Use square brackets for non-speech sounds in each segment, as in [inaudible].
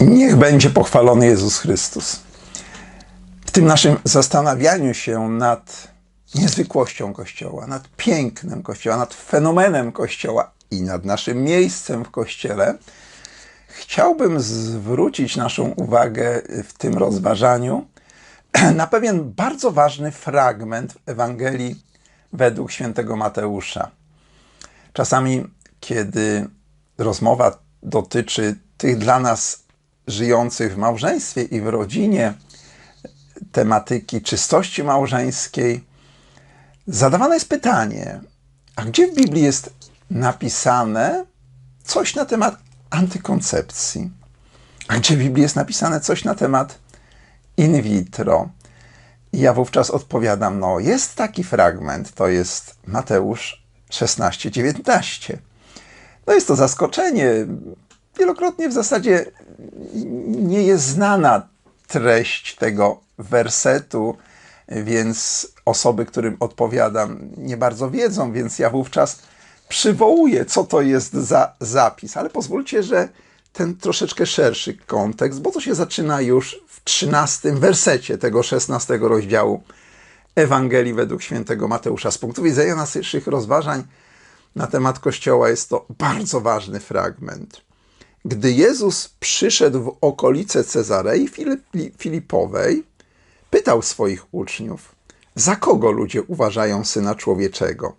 Niech będzie pochwalony Jezus Chrystus. W tym naszym zastanawianiu się nad niezwykłością Kościoła, nad pięknem Kościoła, nad fenomenem Kościoła i nad naszym miejscem w Kościele, chciałbym zwrócić naszą uwagę w tym rozważaniu na pewien bardzo ważny fragment w Ewangelii według świętego Mateusza. Czasami, kiedy rozmowa dotyczy tych dla nas żyjących w małżeństwie i w rodzinie, tematyki czystości małżeńskiej, zadawane jest pytanie: a gdzie w Biblii jest napisane coś na temat antykoncepcji? A gdzie w Biblii jest napisane coś na temat in vitro? I ja wówczas odpowiadam: No, jest taki fragment, to jest Mateusz 16, 19. No jest to zaskoczenie. Wielokrotnie w zasadzie nie jest znana treść tego wersetu, więc osoby, którym odpowiadam, nie bardzo wiedzą, więc ja wówczas przywołuję, co to jest za zapis. Ale pozwólcie, że ten troszeczkę szerszy kontekst, bo to się zaczyna już w 13 wersecie tego 16 rozdziału Ewangelii według świętego Mateusza. Z punktu widzenia naszych rozważań na temat Kościoła jest to bardzo ważny fragment. Gdy Jezus przyszedł w okolice Cezarei Filipowej, pytał swoich uczniów, za kogo ludzie uważają Syna Człowieczego?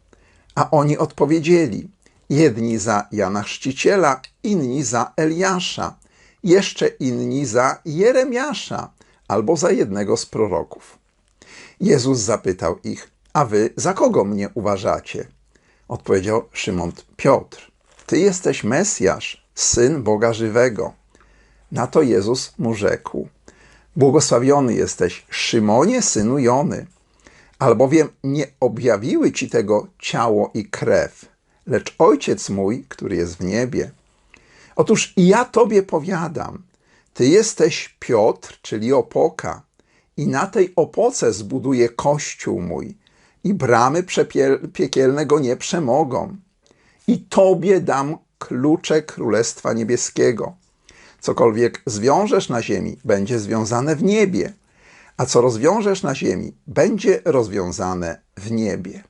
A oni odpowiedzieli, jedni za Jana Chrzciciela, inni za Eliasza, jeszcze inni za Jeremiasza albo za jednego z proroków. Jezus zapytał ich, a wy za kogo mnie uważacie? Odpowiedział Szymon Piotr, ty jesteś Mesjasz, Syn Boga Żywego. Na to Jezus mu rzekł, błogosławiony jesteś, Szymonie, synu Jony, albowiem nie objawiły ci tego ciało i krew, lecz Ojciec mój, który jest w niebie. Otóż ja tobie powiadam, ty jesteś Piotr, czyli opoka, i na tej opoce zbuduję kościół mój, i bramy piekielne go nie przemogą. I tobie dam klucze Królestwa Niebieskiego. Cokolwiek zwiążesz na ziemi, będzie związane w niebie, a co rozwiążesz na ziemi, będzie rozwiązane w niebie.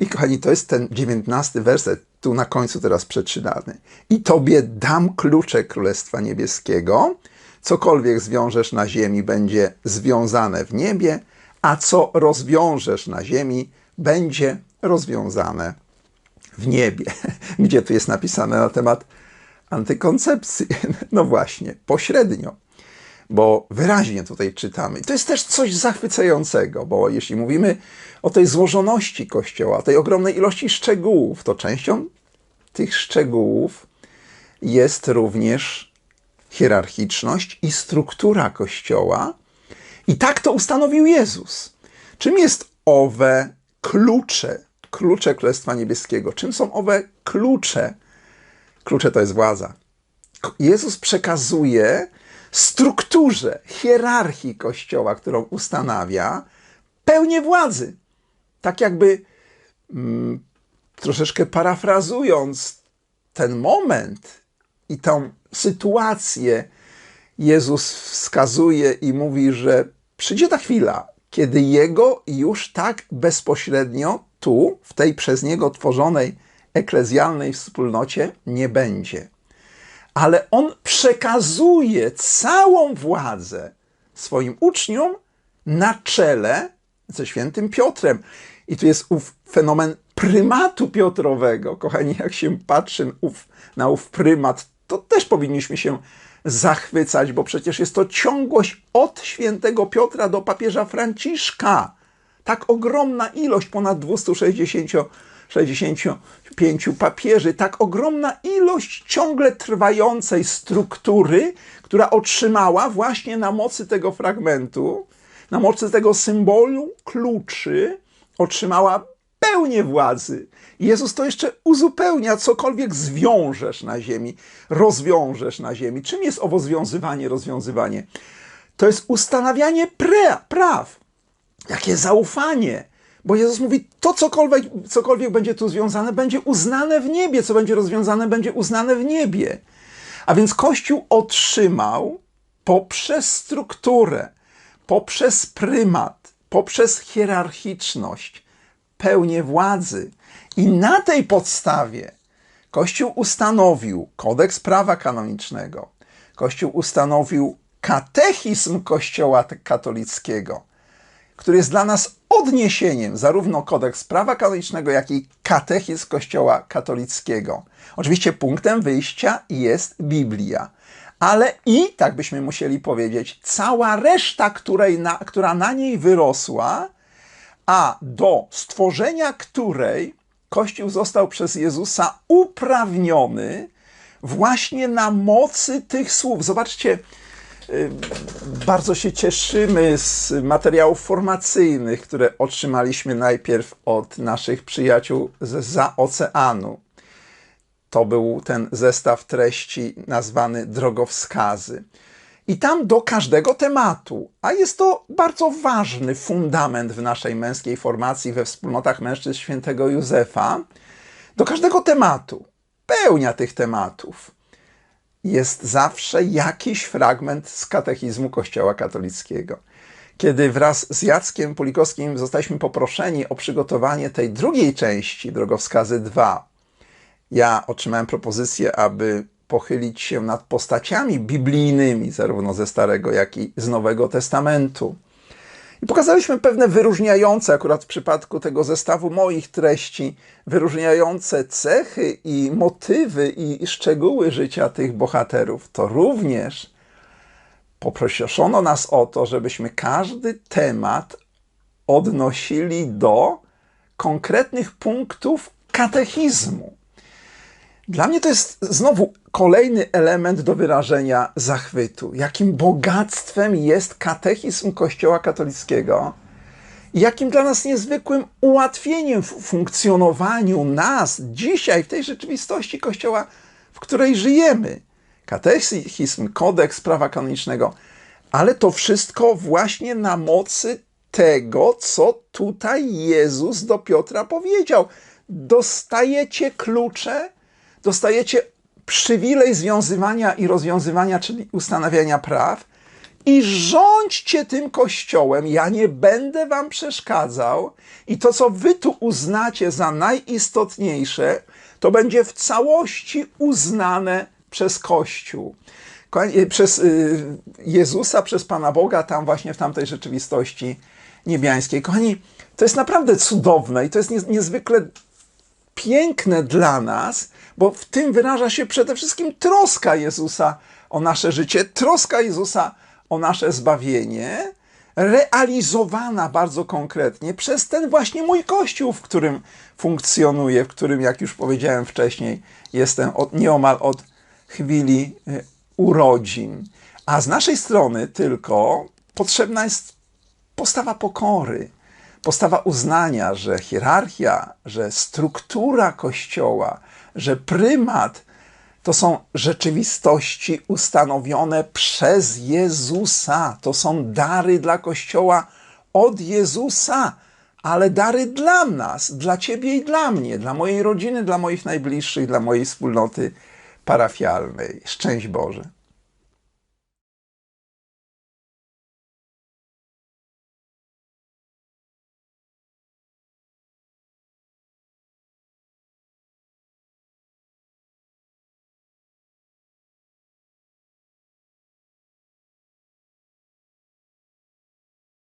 I kochani, to jest ten dziewiętnasty werset, tu na końcu teraz przeczytany. I tobie dam klucze Królestwa Niebieskiego. Cokolwiek zwiążesz na ziemi, będzie związane w niebie, a co rozwiążesz na ziemi, będzie rozwiązane w niebie. [laughs] Gdzie tu jest napisane na temat antykoncepcji? [laughs] No właśnie, pośrednio, bo wyraźnie tutaj czytamy. To jest też coś zachwycającego, bo jeśli mówimy o tej złożoności Kościoła, tej ogromnej ilości szczegółów, to częścią tych szczegółów jest również hierarchiczność i struktura Kościoła. I tak to ustanowił Jezus. Czym jest owe klucze klucze Królestwa Niebieskiego. Czym są owe klucze? Klucze to jest władza. Jezus przekazuje strukturze, hierarchii Kościoła, którą ustanawia, pełnię władzy. Tak jakby mm, troszeczkę parafrazując ten moment i tą sytuację, Jezus wskazuje i mówi, że przyjdzie ta chwila, kiedy Jego już tak bezpośrednio tu, w tej przez Niego tworzonej eklezjalnej wspólnocie nie będzie. Ale On przekazuje całą władzę swoim uczniom na czele ze świętym Piotrem. I tu jest ów fenomen prymatu Piotrowego. Kochani, jak się patrzy na ów prymat, to też powinniśmy się zachwycać, bo przecież jest to ciągłość od świętego Piotra do papieża Franciszka. Tak ogromna ilość, ponad 265 papieży, tak ogromna ilość ciągle trwającej struktury, która otrzymała właśnie na mocy tego fragmentu, na mocy tego symbolu kluczy, otrzymała pełnię władzy. Jezus to jeszcze uzupełnia, cokolwiek zwiążesz na ziemi, rozwiążesz na ziemi. Czym jest owo związywanie, rozwiązywanie? To jest ustanawianie pra praw. Jakie zaufanie. Bo Jezus mówi, to cokolwiek, cokolwiek będzie tu związane, będzie uznane w niebie. Co będzie rozwiązane, będzie uznane w niebie. A więc Kościół otrzymał poprzez strukturę, poprzez prymat, poprzez hierarchiczność pełnię władzy. I na tej podstawie Kościół ustanowił kodeks prawa kanonicznego, Kościół ustanowił katechizm Kościoła katolickiego, który jest dla nas odniesieniem zarówno kodeks prawa kanonicznego, jak i katechizm Kościoła katolickiego. Oczywiście punktem wyjścia jest Biblia, ale i, tak byśmy musieli powiedzieć, cała reszta, której na, która na niej wyrosła, a do stworzenia której Kościół został przez Jezusa uprawniony właśnie na mocy tych słów. Zobaczcie, bardzo się cieszymy z materiałów formacyjnych, które otrzymaliśmy najpierw od naszych przyjaciół za oceanu. To był ten zestaw treści nazwany drogowskazy. I tam do każdego tematu, a jest to bardzo ważny fundament w naszej męskiej formacji we wspólnotach mężczyzn świętego Józefa, do każdego tematu, pełnia tych tematów, jest zawsze jakiś fragment z katechizmu Kościoła katolickiego. Kiedy wraz z Jackiem Pulikowskim zostaliśmy poproszeni o przygotowanie tej drugiej części, Drogowskazy 2, ja otrzymałem propozycję, aby pochylić się nad postaciami biblijnymi, zarówno ze Starego, jak i z Nowego Testamentu. I pokazaliśmy pewne wyróżniające, akurat w przypadku tego zestawu moich treści, wyróżniające cechy i motywy i szczegóły życia tych bohaterów. To również poproszono nas o to, żebyśmy każdy temat odnosili do konkretnych punktów katechizmu. Dla mnie to jest znowu kolejny element do wyrażenia zachwytu. Jakim bogactwem jest katechizm Kościoła katolickiego jakim dla nas niezwykłym ułatwieniem w funkcjonowaniu nas dzisiaj w tej rzeczywistości Kościoła, w której żyjemy. Katechizm, kodeks prawa kanonicznego, ale to wszystko właśnie na mocy tego, co tutaj Jezus do Piotra powiedział. Dostajecie klucze dostajecie przywilej związywania i rozwiązywania, czyli ustanawiania praw, i rządźcie tym kościołem. Ja nie będę wam przeszkadzał, i to, co wy tu uznacie za najistotniejsze, to będzie w całości uznane przez Kościół. Y, przez y, Jezusa, przez Pana Boga, tam właśnie w tamtej rzeczywistości niebiańskiej. Kochani, to jest naprawdę cudowne i to jest niezwykle piękne dla nas, bo w tym wyraża się przede wszystkim troska Jezusa o nasze życie, troska Jezusa o nasze zbawienie, realizowana bardzo konkretnie przez ten właśnie mój kościół, w którym funkcjonuję, w którym, jak już powiedziałem wcześniej, jestem od, nieomal od chwili y, urodzin. A z naszej strony tylko potrzebna jest postawa pokory, postawa uznania, że hierarchia, że struktura kościoła, że prymat to są rzeczywistości ustanowione przez Jezusa. To są dary dla Kościoła od Jezusa, ale dary dla nas, dla Ciebie i dla mnie, dla mojej rodziny, dla moich najbliższych, dla mojej wspólnoty parafialnej. Szczęść Boże.